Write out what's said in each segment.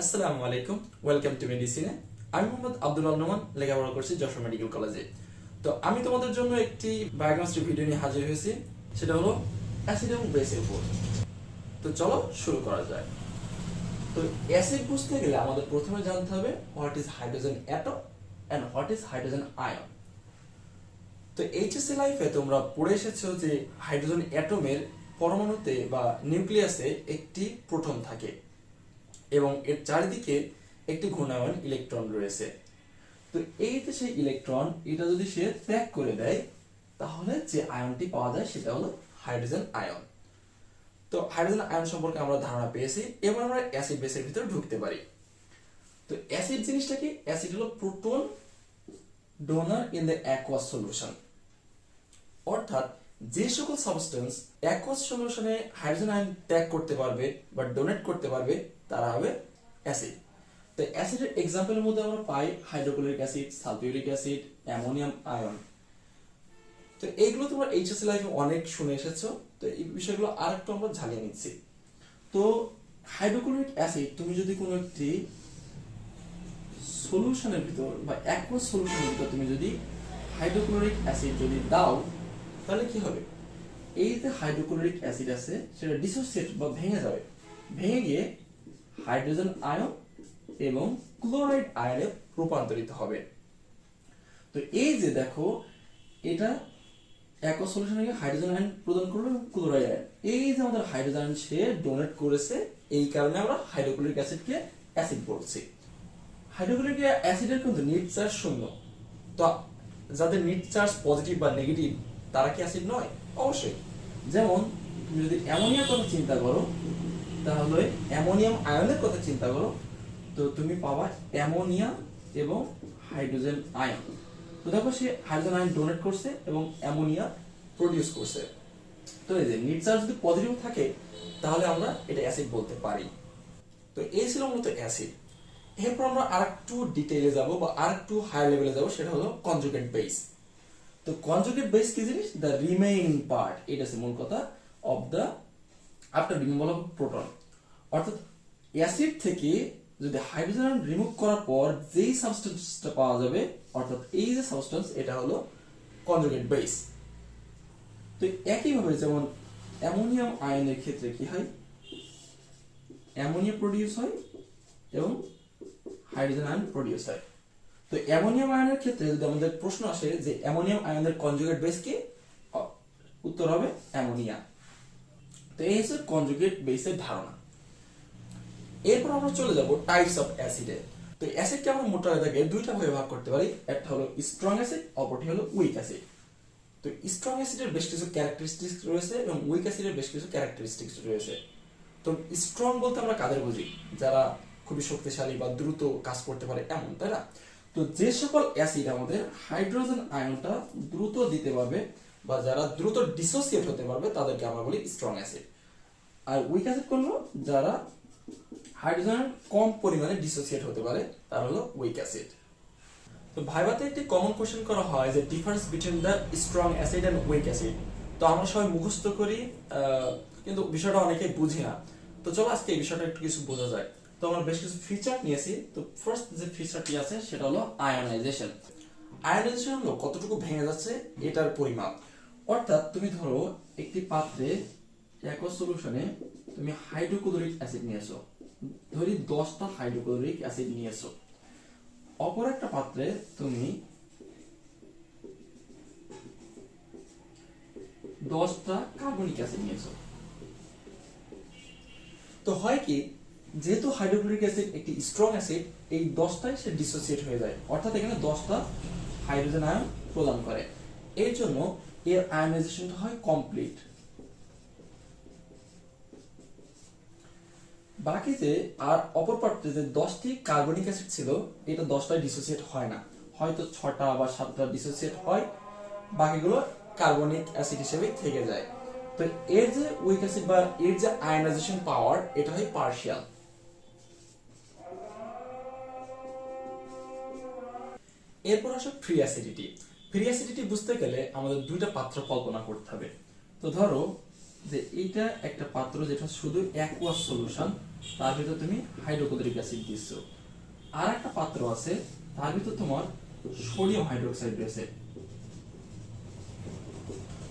আসসালামু আলাইকুম welcome to মেডিসিনে আমি মোহাম্মদ আব্দুল রহমান লেখাপড়া করছি যশোর মেডিকেল কলেজে। তো আমি তোমাদের জন্য একটি বায়োকেমিস্ট্রি ভিডিও নিয়ে হাজির হয়েছি, সেটা হলো অ্যাসিড এবং বেসের উপর তো চলো শুরু করা যায় তো অ্যাসিড বুঝতে গেলে আমাদের প্রথমে জানতে হবে what is hydrogen atom and what is hydrogen ion তো এইচএসসি লাইফে তোমরা পড়ে এসেছ যে হাইড্রোজেন অ্যাটমের পরমাণুতে বা নিউক্লিয়াসে একটি প্রোটন থাকে। এবং এর চারিদিকে একটি ঘূর্ণায়মান ইলেকট্রন রয়েছে। তো এই যে সেই ইলেকট্রন এটা যদি সে ত্যাগ করে দেয়, তাহলে যে আয়নটি পাওয়া যায় সেটা হলো হাইড্রোজেন আয়ন তো হাইড্রোজেন আয়ন সম্পর্কে আমরা ধারণা পেয়েছি, এবার আমরা অ্যাসিড বেসের ভিতরে ঢুকতে পারি। তো অ্যাসিড জিনিসটা কি? অ্যাসিড হলো proton donor in the aqueous solution অর্থাৎ যে সকল সাবস্টেন্স অ্যাকোয়াস সলিউশনে হাইড্রোজেন আয়ন ত্যাগ করতে পারবে বা ডোনেট করতে পারবে তারা হবে অ্যাসিড তো অ্যাসিডের এক্সাম্পলের মধ্যে আমরা পাই hydrochloric acid sulphuric acid ammonium ion তো এইগুলো তোমরা এইচএসসি লাইফে অনেক শুনে এসেছ, তো এই বিষয়গুলো আর একটু আমরা ঝালিয়ে নিচ্ছি। তো হাইড্রোক্লোরিক অ্যাসিড তুমি যদি কোনো একটি সলিউশনের ভিতর বা অ্যাকোয়াস সলিউশনের ভিতর তুমি যদি হাইড্রোক্লোরিক অ্যাসিড যদি দাও, তাহলে কি হবে? এই যে হাইড্রোক্লোরিক অ্যাসিড আছে, সেটা ডিসোসিয়েট বা ভেঙে যাবে। ভেঙে গিয়ে হাইড্রোজেন আয়ন এবং ক্লোরাইড আয়নে রূপান্তরিত হবে। তো এই যে দেখো, এটা একো সলিউশনে হাইড্রোজেন আয়ন প্রদান করল ক্লোরাইড আয়ন। এই যে আমাদের হাইড্রোজেন সে ডোনেট করেছে, এই কারণে আমরা হাইড্রোক্লোরিক অ্যাসিডকে অ্যাসিড বলছি। হাইড্রোক্লোরিক অ্যাসিডের কিন্তু নিট চার্জ শূন্য। তো যাদের নিট চার্জ পজিটিভ বা নেগেটিভ তারা কি অ্যাসিড নয়? অবশ্যই। যেমন, তুমি যদি অ্যামোনিয়ার কথা চিন্তা করো তাহলে অ্যামোনিয়াম আয়নের কথা চিন্তা করো। তো তুমি পাবা অ্যামোনিয়া এবং হাইড্রোজেন আয়ন। তো দেখো সে হাইড্রোজেন আয়ন ডোনেট করছে এবং অ্যামোনিয়া প্রডিউস করছে। তো এই যে চার্জ যদি পজিটিভ থাকে, তাহলে আমরা এটা অ্যাসিড বলতে পারি। তো এই ছিল মূলত অ্যাসিড এরপর আমরা আরেকটু ডিটেইলে যাব বা আরেকটু হাই লেভেলে যাব, সেটা হলো কনজুগেট বেস তো কনজুগেট বেস কি জিনিস? দ্য রিমেইনিং পার্ট এটা হচ্ছে মূল কথা of the after removal of proton অর্থাৎ অ্যাসিড থেকে যদি হাইড্রোজেন রিমুভ করার পর যেই সাবস্টেন্সটা পাওয়া যাবে, অর্থাৎ এই যে সাবস্টেন্স এটা হলো কনজুগেট বেস তো একইভাবে যেমন অ্যামোনিয়াম আয়নের ক্ষেত্রে কি হয়? অ্যামোনিয়া প্রডিউস হয় এবং হাইড্রোজেন আয়ন প্রডিউস হয়। তো অ্যামোনিয়াম আয়নের ক্ষেত্রে যদি আমাদের প্রশ্ন আসে যে অ্যামোনিয়াম আয়নের কনজুগেট বেস কি উত্তর হবে অ্যামোনিয়া। তো এই হচ্ছে কনজুগেট বেসের ধারণা। এরপর আমরা চলে যাব টাইপস অফ অ্যাসিডে তো অ্যাসিডকে আমরা মোটা দাগে দুইটা ভাগে ভাগ করতে পারি, একটা হলো স্ট্রং অ্যাসিড অপরটি হলো উইক অ্যাসিড তো স্ট্রং অ্যাসিডের বেশ কিছু ক্যারেক্টারিস্টিক্স রয়েছে এবং উইক অ্যাসিডের বেশ কিছু ক্যারেক্টারিস্টিক্স রয়েছে। তো স্ট্রং বলতে আমরা কাদের বুঝি? যারা খুবই শক্তিশালী বা দ্রুত কাজ করতে পারে এমন, তাই না? তো যে সকল অ্যাসিড আমাদের হাইড্রোজেন আয়নটা দ্রুত দিতে পারবে বা যারা দ্রুত ডিসোসিয়েট হতে পারবে, তাদেরকে আমরা বলি স্ট্রং অ্যাসিড আর উইক অ্যাসিড করল যারা হাইড্রোজেন কম পরিমাণে ডিসোসিয়েট হতে পারে, তার হলো উইক অ্যাসিড তো ভাইভাতে একটি কমন কোশ্চেন করা হয় যে difference between the strong acid and weak acid তো আমরা সবাই মুখস্থ করি কিন্তু বিষয়টা অনেকেই বুঝি না। তো চলো আজকে এই বিষয়টা একটু কিছু বোঝা যায় তো আমরা বেশ কিছু ফিচার নিয়েছি। তো ফার্স্ট যে ফিচারটি আছে, সেটা হলো আয়নাইজেশন আয়নাইজেশন হলো কতটুকু ভেঙে যাচ্ছে, এটার পরিমাপ। অর্থাৎ তুমি ধরো একটি পাত্রে একই সলিউশনে তুমি হাইড্রোক্লোরিক অ্যাসিড নিয়েছো ধরি দশটা হাইড্রোক্লোরিক অ্যাসিড নিয়েছো অপর একটা পাত্রে তুমি দশটা কার্বনিক অ্যাসিড নিয়েছো তো হয় কি, যেহেতু হাইড্রোক্লোরিক অ্যাসিড একটি স্ট্রং অ্যাসিড এই দশটায় সে ডিসোসিয়েট হয়ে যায়। অর্থাৎ এখানে দশটা হাইড্রোজেন আয়ন প্রদান করে। এর জন্য এর আয়নাইজেশনটা হয় কমপ্লিট বাকি যে আর অপর পাত্রে যে দশটি কার্বনিক অ্যাসিড ছিল, এটা দশটায় ডিসোসিয়েট হয় না। হয়তো ছটা বা সাতটা ডিসোসিয়েট হয়, বাকিগুলো কার্বনিক অ্যাসিড হিসেবে থেকে যায়। তো এর যে উইক অ্যাসিড বা এর যে আয়নাইজেশন পাওয়ার এটা হয় পার্শিয়াল এরপর আসে ফ্রি অ্যাসিডিটি ফ্রি অ্যাসিডিটি বুঝতে গেলে আমাদের দুইটা পাত্র কল্পনা করতে হবে। তো ধরো যে এইটা একটা পাত্র যেটা শুধু অ্যাকুয়াস সলিউশন তার ভিতর তুমি হাইড্রোক্লোরিক অ্যাসিড দিচ্ছ আর একটা পাত্র আছে, তার ভিতর তোমার সোডিয়াম হাইড্রোক্সাইড রয়েছে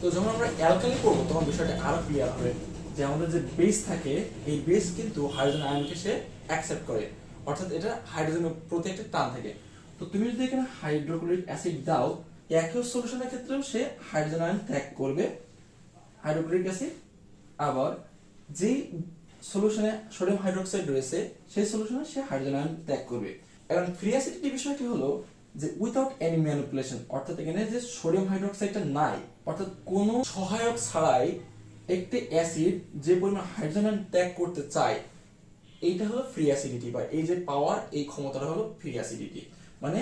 তো যখন আমরা অ্যালকালি করব তখন বিষয়টা আরও ক্লিয়ার হবে যে আমাদের যে বেস থাকে, এই বেস কিন্তু হাইড্রোজেন আয়নকে সে অ্যাকসেপ্ট করে। অর্থাৎ এটা হাইড্রোজেনের প্রতি একটা টান থাকে। তো তুমি যদি এখানে হাইড্রোক্লোরিক অ্যাসিড দাও একই সলিউশনের ক্ষেত্রেও সে হাইড্রোজেন আয়ন ত্যাগ করবে। হাইড্রোক্লোরিক অ্যাসিড, আবার যেই সলিউশনে সোডিয়াম হাইড্রোক্সাইড রয়েছে, সেই সলিউশনে সে হাইড্রোজেন আয়ন ত্যাগ করবে। এখন ফ্রি অ্যাসিডিটি বিষয়টি হলো যে উইথাউট এনি ম্যানিপুলেশন অর্থাৎ এখানে যে সোডিয়াম হাইড্রোক্সাইডটা নাই, অর্থাৎ কোনো সহায়ক ছাড়াই একটি অ্যাসিড যে পরিমাণ হাইড্রোজেন আয়ন ত্যাগ করতে চায়, এইটা হলো ফ্রি অ্যাসিডিটি বা এই যে পাওয়ার এই ক্ষমতাটা হলো ফ্রি অ্যাসিডিটি মানে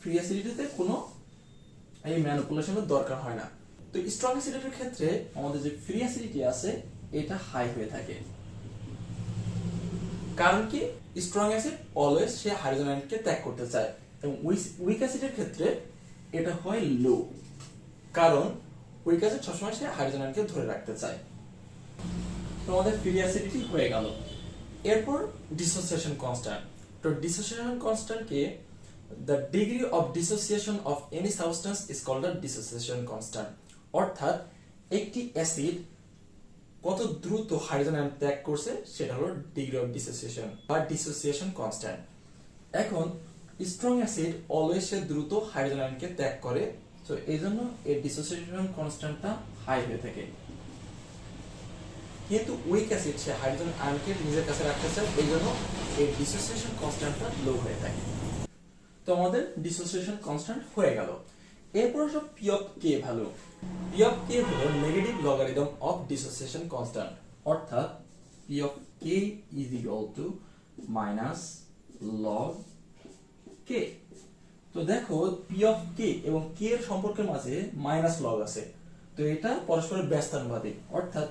ফ্রি অ্যাসিডিটিতে কোনো এই ম্যানিপুলেশনের দরকার হয় না। তো স্ট্রং অ্যাসিডিটির ক্ষেত্রে আমাদের যে ফ্রি অ্যাসিডিটি আছে, এটা হাই হয়ে থাকে। কারণ কি? স্ট্রং অ্যাসিড অলওয়েজ সে হাইড্রোজেন আয়নকে ত্যাগ করতে চায়। এবং উইক অ্যাসিডের ক্ষেত্রে এটা হয় লো কারণ উইক অ্যাসিড সবসময় সে হাইড্রোজেন আয়নকে ধরে রাখতে চায়। তো আমাদের ফ্রি অ্যাসিডিটি হয়ে গেল। এরপর ডিসোসিয়েশন কনস্ট্যান্ট তো dissociation কনস্ট্যান্টকে the degree of dissociation of any substance is called the dissociation constant অর্থাৎ একটি অ্যাসিড কত দ্রুত হাইড্রোজেন আয়ন ত্যাগ করছে সেটা হলো ডিগ্রি অফ ডিসোসিয়েশন বা ডিসোসিয়েশন কনস্ট্যান্ট। এখন স্ট্রং অ্যাসিড অলওয়েজ সে দ্রুত হাইড্রোজেন আয়নকে ত্যাগ করে, তো এই জন্য এর ডিসোসিয়েশন কনস্ট্যান্টটা হাই হয়ে থাকে। কিন্তু উইক অ্যাসিড সে হাইড্রোজেন আয়নকে নিজের কাছে রাখতে চায়, এই জন্য এর ডিসোসিয়েশন কনস্ট্যান্টটা লো হয়ে থাকে। তো আমাদের ডিসোসিয়েশন কনস্ট্যান্ট হয়ে গেল। এরপর সব P of K value P of K হলো negative logarithm of dissociation constant অর্থাৎ P of K is equal to minus log K তো দেখো পি অফ কে এবং কে এর সম্পর্কের মাঝে মাইনাস লগ আছে। তো এটা পরস্পরের ব্যস্তানুপাতিক অর্থাৎ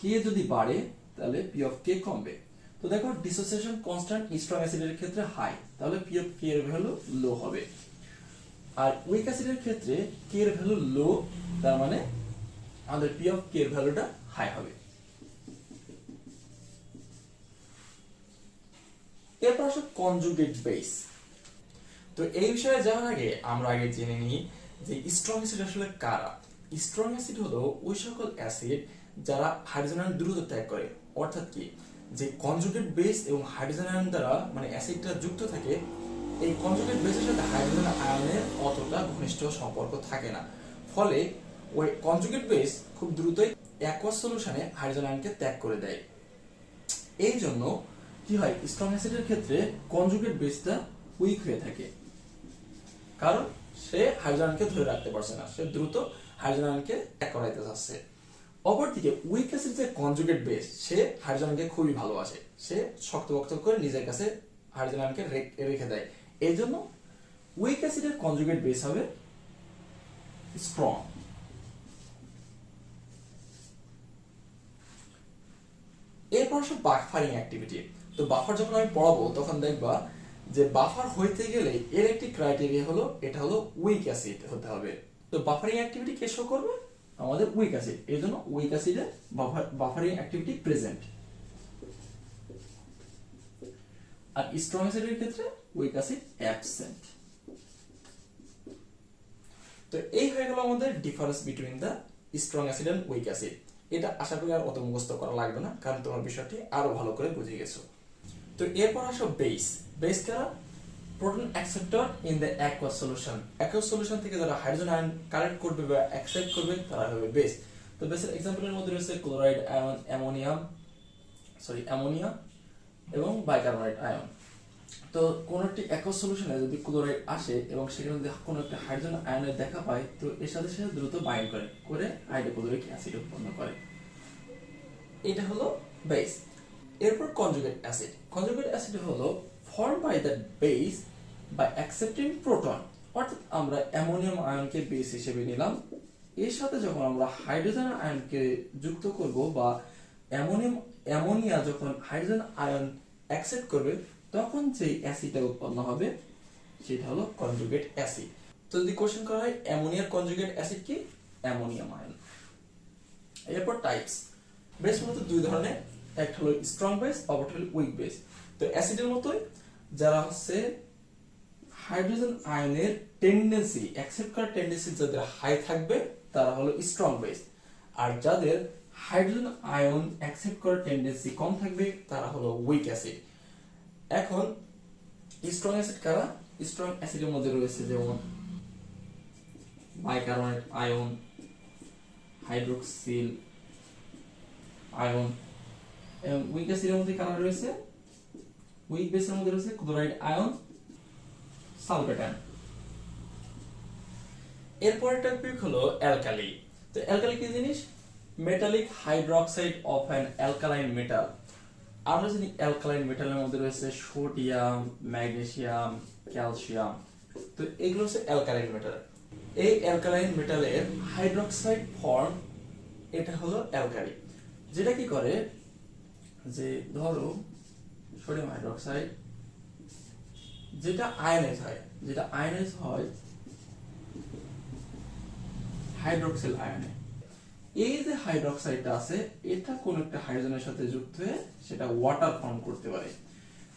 কে যদি বাড়ে, তাহলে পি অফ কে কমবে। তো দেখো ডিসোসিয়েশন কনস্ট্যান্ট স্ট্রং অ্যাসিডের ক্ষেত্রে হাই তাহলে পি অফ কে এর ভ্যালু লো হবে। আর উইক অ্যাসিডের ক্ষেত্রে কে এর ভ্যালু লো তার মানে আমাদের পি অফ কে এর ভ্যালুটা হাই হবে। এরপর আসলে কনজুগেট বেস তো এই বিষয়ে যাওয়ার আগে আমরা আগে জেনে নিই যে স্ট্রং অ্যাসিড আসলে কারা। স্ট্রং অ্যাসিড হলো ওই সকল অ্যাসিড যারা হাইড্রোজেন দ্রুত ত্যাগ করে। অর্থাৎ কি? যে কনজুগেট বেস এবং হাইড্রোজেন দ্বারা মানে অ্যাসিডটা যুক্ত থাকে এই কনজুগেট বেসের সাথে হাইড্রোজেন আয়নের অতটা ঘনিষ্ঠ সম্পর্ক থাকে না। ফলে ওই কনজুগেট বেস খুব দ্রুতই অ্যাকোয়াস সলিউশনে হাইড্রোজেন আয়নকে ত্যাগ করে দেয়। এই জন্য কি হয় স্ট্রং অ্যাসিডের ক্ষেত্রে কনজুগেট বেসটা উইক হয়ে থাকে। কারণ সে হাইড্রোজেনকে ধরে রাখতে পারছে না, সে দ্রুত হাইড্রোজেনকে ত্যাগ করাইতে চাচ্ছে অপরদিকে উইক অ্যাসিড যে কনজুগেট বেস সে হাইড্রোজেনকে খুবই ভালোবাসে। সে শক্তপোক্ত করে নিজের কাছে হাইড্রোজেনকে রেখে দেয়। এই জন্য উইক অ্যাসিডের কনজুগেট বেস হবে স্ট্রং এরপর আসলে বাফারিং অ্যাক্টিভিটি তো বাফার যখন আমি পড়াবো, তখন দেখবা যে বাফার হইতে গেলে এর একটি ক্রাইটেরিয়া হলো, এটা হলো উইক অ্যাসিড হতে হবে। তো বাফারিং অ্যাক্টিভিটি কে শো করবে? আমাদের উইক অ্যাসিড এই জন্য উইক অ্যাসিডে বাফারিং অ্যাক্টিভিটি প্রেজেন্ট আর স্ট্রং অ্যাসিডের ক্ষেত্রে উইক অ্যাসিড অ্যাবসেন্ট তো এই হয়ে গেল আমাদের difference between the strong acid and weak acid এটা আশা করি আর অত মুখস্থ করা লাগবে না, কারণ তোমার বিষয়টি আরও ভালো করে বুঝে গেছো। তো এরপর আসো বেস বেস কারা proton acceptor in the aqueous solution aqueous solution থেকে যারা হাইড্রোজেন আয়ন কালেক্ট করবে বা অ্যাকসেপ্ট করবে, তারা হবে বেস তো বেসের এক্সাম্পলের মধ্যে রয়েছে chloride ion ammonium sorry ammonia এবং বাইকার্বনেট আয়ন তো কোন একটি অ্যাকোয়াস সলিউশনে যদি ক্লোরাইড আসে এবং সেখানে যদি কোনো একটা হাইড্রোজেন আয়নের দেখা পায়, তো এর সাথে সাথে দ্রুত বাইন্ড করে করে হাইড্রোক্লোরিক অ্যাসিড উৎপন্ন করে। এটা হলো বেস এরপর কনজুগেট অ্যাসিড কনজুগেট অ্যাসিড হলো form by the base by accepting proton অর্থাৎ আমরা অ্যামোনিয়াম আয়নকে বেস হিসেবে নিলাম। এর সাথে যখন আমরা হাইড্রোজেন আয়নকে যুক্ত করব বা অ্যামোনিয়াম, অ্যামোনিয়া যখন হাইড্রোজেন আয়ন অ্যাকসেপ্ট করবে তখন যে অ্যাসিডটা উৎপন্ন হবে, সেটা হলো কনজুগেট অ্যাসিড। তো যদি কোশ্চেন করা হয়, অ্যামোনিয়ার কনজুগেট অ্যাসিড কি? অ্যামোনিয়াম আয়ন এরপর টাইপস। বেস মূলত দুই ধরনের, একটা হলো স্ট্রং বেস অপরটা হলো উইক বেস তো অ্যাসিডের মতোই, যারা হচ্ছে হাইড্রোজেন আয়নের টেন্ডেন্সি অ্যাকসেপ্ট করার টেন্ডেন্সি যাদের হাই থাকবে, তারা হলো স্ট্রং বেস আর যাদের হাইড্রোজেন আয়ন অ্যাকসেপ্ট করার টেন্ডেন্সি কম থাকবে, তারা হলো উইক অ্যাসিড এখন স্ট্রং অ্যাসিড কারা? স্ট্রং অ্যাসিডের মধ্যে রয়েছে যেমন বাইকার্বনেট আয়ন হাইড্রোক্সিল আয়ন এবং উইক অ্যাসিডের মধ্যে কারা রয়েছে? উইক বেসের মধ্যে রয়েছে ক্লোরাইড আয়ন সালফেটান এরপরের টপিক হলো অ্যালকালি তো অ্যালকালি কি জিনিস? Metallic hydroxide of an alkaline metal আমরা জানি অ্যালকালাইন মেটালের মধ্যে রয়েছে সোডিয়াম, ম্যাগনেসিয়াম, ক্যালসিয়াম। তো এগুলো হচ্ছে অ্যালকালাইন মেটাল। এই অ্যালকালাইন মেটালের হাইড্রোক্সাইড ফর্ম এটা হলো অ্যালকালি যেটা কি করে? যে ধরো, সোডিয়াম হাইড্রোক্সাইড, যেটা আয়নাইজ হয়, যেটা আয়নাইজ হয় হাইড্রোক্সিল আয়নে। এই যে হাইড্রোক্সাইডটা আছে, এটা কোন একটা হাইড্রোজেনের সাথে যুক্ত হয়ে সেটা ওয়াটার ফর্ম করতে পারে।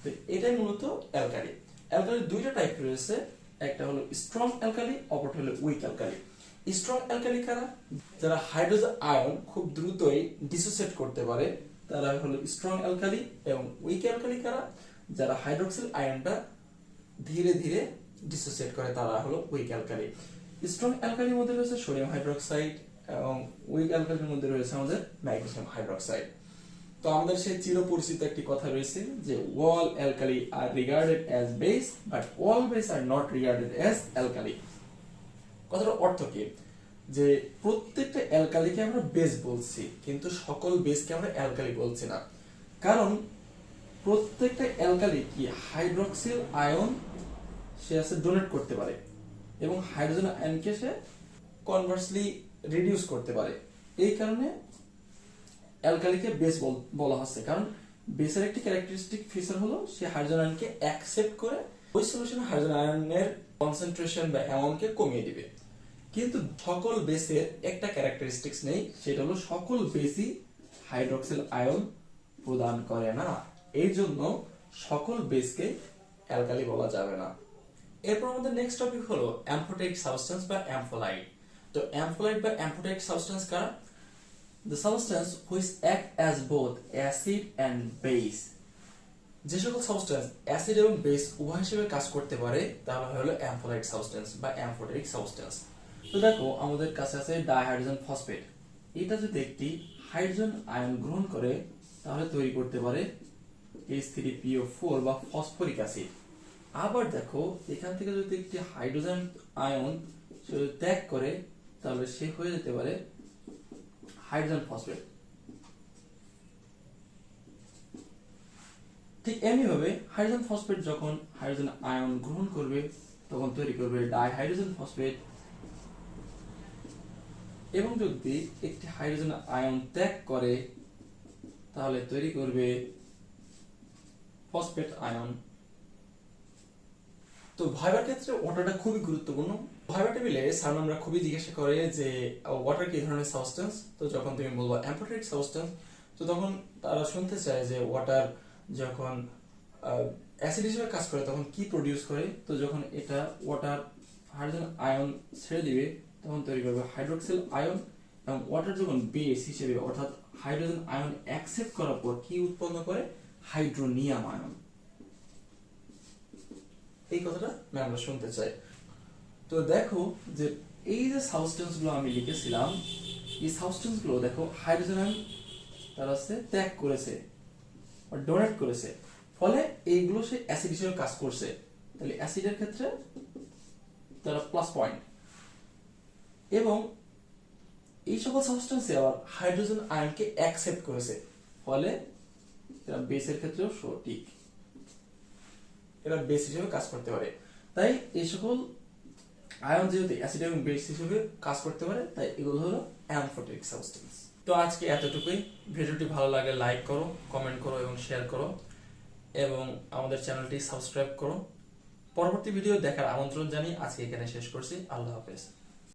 তো এটাই মূলত অ্যালকালি অ্যালকালি দুইটা টাইপ রয়েছে, একটা হলো স্ট্রং অ্যালকালি অপরটা হলো উইক অ্যালকালি স্ট্রং অ্যালকালি কারা? যারা হাইড্রোজেন আয়ন খুব দ্রুতই ডিসোসিয়েট করতে পারে, তারা হলো স্ট্রং অ্যালকালি এবং উইক অ্যালকালি কারা? যারা হাইড্রোক্সিল আয়নটা ধীরে ধীরে ডিসোসিয়েট করে, তারা হলো উইক অ্যালকালি স্ট্রং অ্যালকালির মধ্যে রয়েছে সোডিয়াম হাইড্রোক্সাইড এবং উইক অ্যালকালির মধ্যে রয়েছে আমাদের ম্যাগনেসিয়াম হাইড্রোক্সাইড তো আমাদের সেই চিরপরিচিত একটি কথা রয়েছে যে all alkali are regarded as base but all base are not regarded as alkali কথাটার অর্থ কি? যে প্রত্যেকটা অ্যালকালিকে আমরা বেস বলছি, কিন্তু সকল বেসকে আমরা অ্যালকালি বলছি না। কারণ প্রত্যেকটা অ্যালকালি কি হাইড্রোক্সিল আয়ন সে আছে ডোনেট করতে পারে, এবং হাইড্রোজেন আয়নকে সে কনভার্সলি রিডিউস করতে পারে। এই কারণে অ্যালকালিকে বেস বলা হচ্ছে। কারণ বেসের একটি ক্যারেক্টারিস্টিক ফিচার হলো, সে হাইড্রোজেন আয়নকে অ্যাকসেপ্ট করে ওই সলিউশনে হাইড্রোজেন আয়নের কনসেন্ট্রেশন বা অ্যামাউন্টকে কমিয়ে দিবে। কিন্তু সকল বেসের একটা ক্যারেক্টারিস্টিক্স নেই, সেটা হলো সকল বেসই হাইড্রোক্সিল আয়ন প্রদান করে না। এই জন্য সকল বেসকে অ্যালকালি বলা যাবে না। এরপর আমাদের নেক্সট টপিক হলো অ্যাম্ফোটাইক সাবস্টেন্স বা অ্যাম্ফোলাইট তো অ্যাম্ফোলাইট বা অ্যাম্ফোটাইক সাবস্টেন্স কারা? The substance which act as both acid and base. যে সকল সাবস্টেন্স অ্যাসিড এবং বেস উভয় হিসেবে কাজ করতে পারে, তাহলে হলো অ্যাম্ফোলাইট সাবস্টেন্স বা অ্যাম্ফোটাইক সাবস্টেন্স তো দেখো, আমাদের কাছে আছে ডাইহাইড্রোজেন ফসফেট এটা যদি একটি হাইড্রোজেন আয়ন গ্রহণ করে, তাহলে তৈরি করতে পারে H3PO4 বা ফসফরিক অ্যাসিড আবার দেখো, এখান থেকে যদি একটি হাইড্রোজেন আয়ন ত্যাগ করে তাহলে সে হয়ে যেতে পারে হাইড্রোজেন ফসফেট। ঠিক এমনিভাবে হাইড্রোজেন ফসফেট যখন হাইড্রোজেন আয়ন গ্রহণ করবে, তখন তৈরি করবে ডাইহাইড্রোজেন ফসফেট। এবং যদি একটি হাইড্রোজেন আয়ন ত্যাগ করে, তাহলে তৈরি করবে ফসফেট আয়ন। তো ভাইবার ক্ষেত্রে ওটাটা খুবই গুরুত্বপূর্ণ। ভাইবার টেবিলে স্যার আমরা খুবই জিজ্ঞাসা করে যে ওয়াটার কি ধরনের সাবস্টেন্স তো যখন তুমি বলব অ্যাম্পোটাইক সাবস্টেন্স তো তখন তারা শুনতে চায় যে ওয়াটার যখন অ্যাসিড হিসেবে কাজ করে তখন কি প্রডিউস করে? তো যখন এটা ওয়াটার হাইড্রোজেন আয়ন ছেড়ে দিবে, তখন তৈরি করবে হাইড্রোক্সিল আয়ন এবং ওয়াটার যখন বেস হিসেবে, অর্থাৎ হাইড্রোজেন আয়ন অ্যাকসেপ্ট করার পর কি উৎপন্ন করে? হাইড্রোনিয়াম আয়ন এই কথাটা আমরা শুনতে চাই তো দেখো যে এই যে সাবস্টেন্সগুলো আমি লিখেছিলাম, এই সাবস্টেন্সগুলো দেখো হাইড্রোজেন আয়ন তারা হচ্ছে ত্যাগ করেছে ডোনেট করেছে। ফলে এইগুলো সে অ্যাসিড হিসেবে কাজ করছে। তাহলে অ্যাসিডের ক্ষেত্রে তারা প্লাস পয়েন্ট এবং এই সকল সাবস্টেন্সে আবার হাইড্রোজেন আয়নকে অ্যাকসেপ্ট করেছে। ফলে এরা বেসের ক্ষেত্রেও সঠিক। এরা বেস হিসেবে কাজ করতে পারে। তাই এই সকল আয়ন যেহেতু অ্যাসিড এবং বেস হিসেবে কাজ করতে পারে, তাই এগুলো হলো অ্যামফোটিক সাবস্টেন্স। তো আজকে এতটুকুই। ভিডিওটি ভালো লাগে, লাইক করো, কমেন্ট করো এবং শেয়ার করো। এবং আমাদের চ্যানেলটি সাবস্ক্রাইব করো। পরবর্তী ভিডিও দেখার আমন্ত্রণ জানিয়ে আজকে এখানে শেষ করছি। আল্লাহ হাফেজ।